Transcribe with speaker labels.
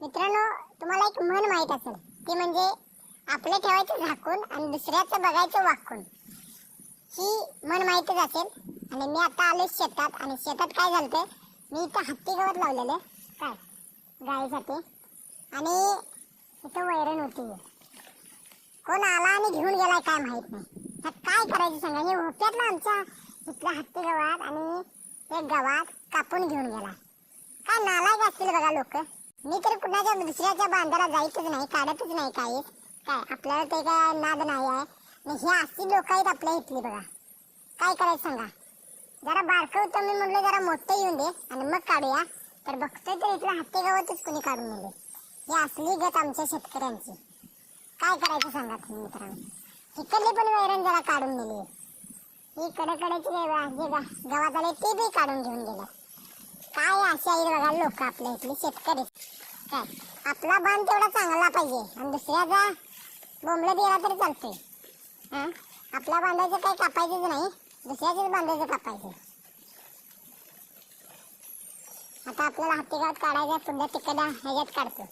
Speaker 1: मित्रांनो तुम्हाला एक म्हण माहीत असेल ती म्हणजे आपलं ठेवायचं झाकून आणि दुसऱ्याचं बघायचं वाकून. ही म्हण माहीतच असेल आणि मी आता आले शेतात आणि शेतात काय झालं मी इथं हत्ती गवत लावलेलं काय? गायीसाठी. आणि इथं वैरण होती. कोण आला आणि घेऊन गेलाय काय माहीत नाही. तर काय करायचं सांगा? हे होत्यात आमच्या इथल्या हत्ती गवत आणि एक गवात कापून घेऊन गेला काय नालायक असतील बघा लोक. मी तर कुणाच्या दुसऱ्याच्या बांधाला जायचंच नाही काढतच नाही काही. काय आपल्याला ते काय नाद नाही आहे. आणि हे अशी लोक आहेत आपल्या इथली बघा. काय करायचं सांगा? जरा बारकं होतं मी म्हटलं जरा मोठं येऊन दे आणि मग काढूया. तर बघतोय तर इथलं हत्ते गावातच कोणी काढून नेले ही असली गत आमच्या शेतकऱ्यांची. काय करायचं सांगा तुम्ही मित्रांनो? इकडली पण वैरण जरा काढून नेली ही कडेकडेची जे गावात आले ते बी काढून घेऊन गेलं काय अशी आहेत बघा लोक आपल्या इथले शेतकरी. काय? आपला बांध तेवढा चांगला पाहिजे. आणि दुसऱ्याचा बोंबलं दिला तरी चालतोय. हां? आपल्या बांधायचं काही कापायचंच नाही. दुसऱ्याचेच बांधायचं कापायचं आता आपल्याला हत्तीगावात काढायचं पुढल्या तिकडा ह्याच्यात काढतो.